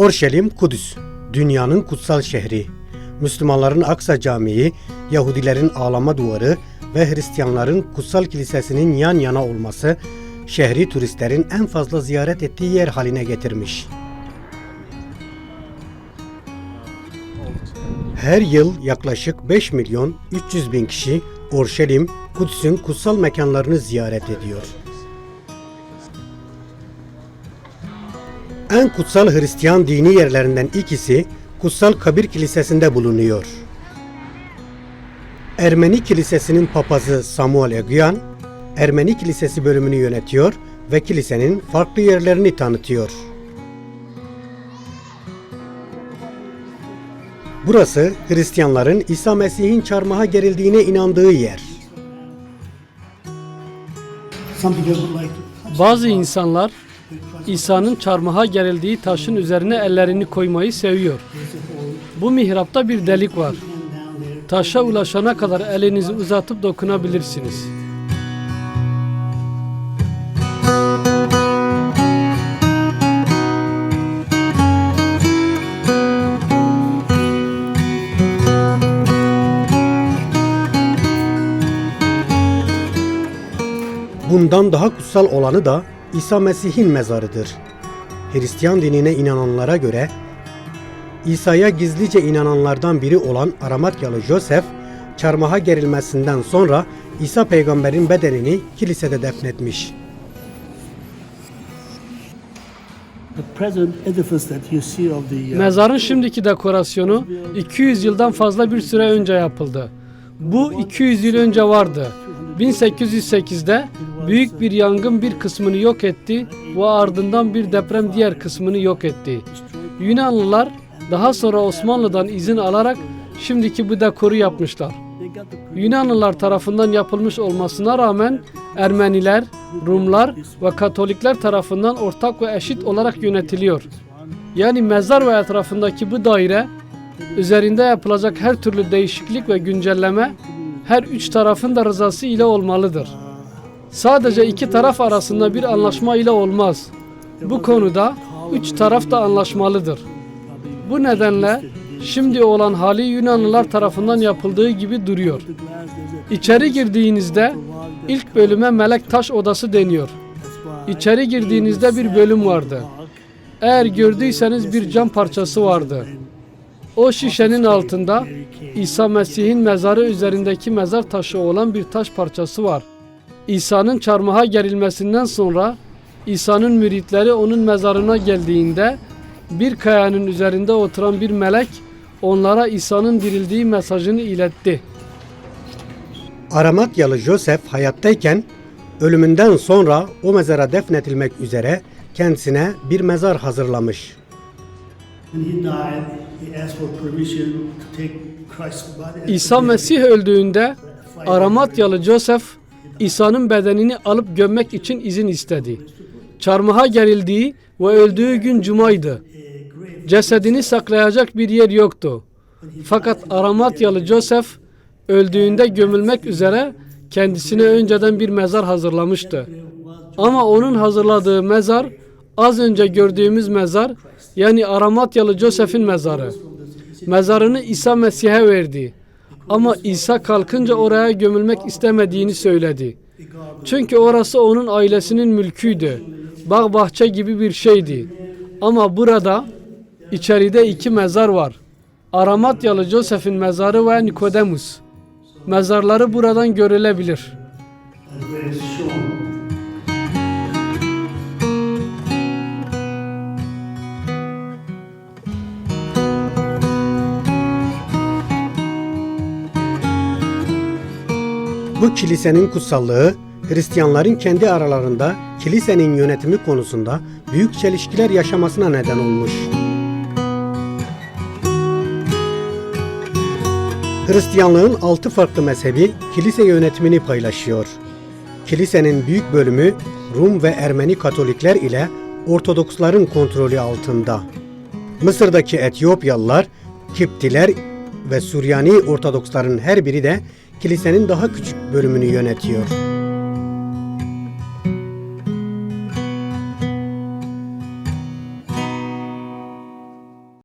Orşelim, Kudüs, dünyanın kutsal şehri. Müslümanların Aksa Camii, Yahudilerin Ağlama Duvarı ve Hristiyanların Kutsal Kilisesi'nin yan yana olması şehri turistlerin en fazla ziyaret ettiği yer haline getirmiş. Her yıl yaklaşık 5 milyon 300 bin kişi Orşelim, Kudüs'ün kutsal mekanlarını ziyaret ediyor. En kutsal Hristiyan dini yerlerinden ikisi Kutsal Kabir Kilisesi'nde bulunuyor. Ermeni Kilisesi'nin papazı Samuel Egyan, Ermeni Kilisesi bölümünü yönetiyor ve kilisenin farklı yerlerini tanıtıyor. Burası Hristiyanların İsa Mesih'in çarmıha gerildiğine inandığı yer. Bazı insanlar İsa'nın çarmıha gerildiği taşın üzerine ellerini koymayı seviyor. Bu mihrapta bir delik var. Taşa ulaşana kadar elinizi uzatıp dokunabilirsiniz. Bundan daha kutsal olanı da İsa Mesih'in mezarıdır. Hristiyan dinine inananlara göre İsa'ya gizlice inananlardan biri olan Aramatyalı Josef, çarmıha gerilmesinden sonra İsa peygamberin bedenini kilisede defnetmiş. uh, Mezarın şimdiki dekorasyonu 200 yıldan fazla bir süre önce yapıldı. Bu 200 yıl önce vardı. 1808'de büyük bir yangın bir kısmını yok etti ve ardından bir deprem diğer kısmını yok etti. Yunanlılar daha sonra Osmanlı'dan izin alarak şimdiki bu dekoru yapmışlar. Yunanlılar tarafından yapılmış olmasına rağmen Ermeniler, Rumlar ve Katolikler tarafından ortak ve eşit olarak yönetiliyor. Yani mezar ve etrafındaki bu daire üzerinde yapılacak her türlü değişiklik ve güncelleme her üç tarafın da rızası ile olmalıdır. Sadece iki taraf arasında bir anlaşma ile olmaz. Bu konuda üç taraf da anlaşmalıdır. Bu nedenle şimdi olan hali Yunanlılar tarafından yapıldığı gibi duruyor. İçeri girdiğinizde ilk bölüme melek taş odası deniyor. İçeri girdiğinizde bir bölüm vardı. Eğer gördüyseniz bir cam parçası vardı. O şişenin altında İsa Mesih'in mezarı üzerindeki mezar taşı olan bir taş parçası var. İsa'nın çarmıha gerilmesinden sonra İsa'nın müritleri onun mezarına geldiğinde bir kayanın üzerinde oturan bir melek onlara İsa'nın dirildiği mesajını iletti. Aramatyalı Josef hayattayken ölümünden sonra o mezara defnetilmek üzere kendisine bir mezar hazırlamış. İsa Mesih öldüğünde Aramatyalı Joseph İsa'nın bedenini alıp gömmek için izin istedi. Çarmıha gerildiği ve öldüğü gün cumaydı. Cesedini saklayacak bir yer yoktu. Fakat Aramatyalı Joseph öldüğünde gömülmek üzere kendisine önceden bir mezar hazırlamıştı. Ama onun hazırladığı mezar az önce gördüğümüz mezar yani Aramatyalı Joseph'in mezarı. Mezarını İsa Mesih'e verdi. Ama İsa kalkınca oraya gömülmek istemediğini söyledi. Çünkü orası onun ailesinin mülküydü. Bağ bahçe gibi bir şeydi. Ama burada içeride iki mezar var. Aramatyalı Joseph'in mezarı ve Nikodemus. Mezarları buradan görülebilir. Bu kilisenin kutsallığı Hristiyanların kendi aralarında kilisenin yönetimi konusunda büyük çelişkiler yaşamasına neden olmuş. Hristiyanlığın altı farklı mezhebi kilise yönetimini paylaşıyor. Kilisenin büyük bölümü Rum ve Ermeni Katolikler ile Ortodoksların kontrolü altında. Mısır'daki Etiyopyalılar, Kiptiler ve Süryani Ortodoksların her biri de kilisenin daha küçük bölümünü yönetiyor.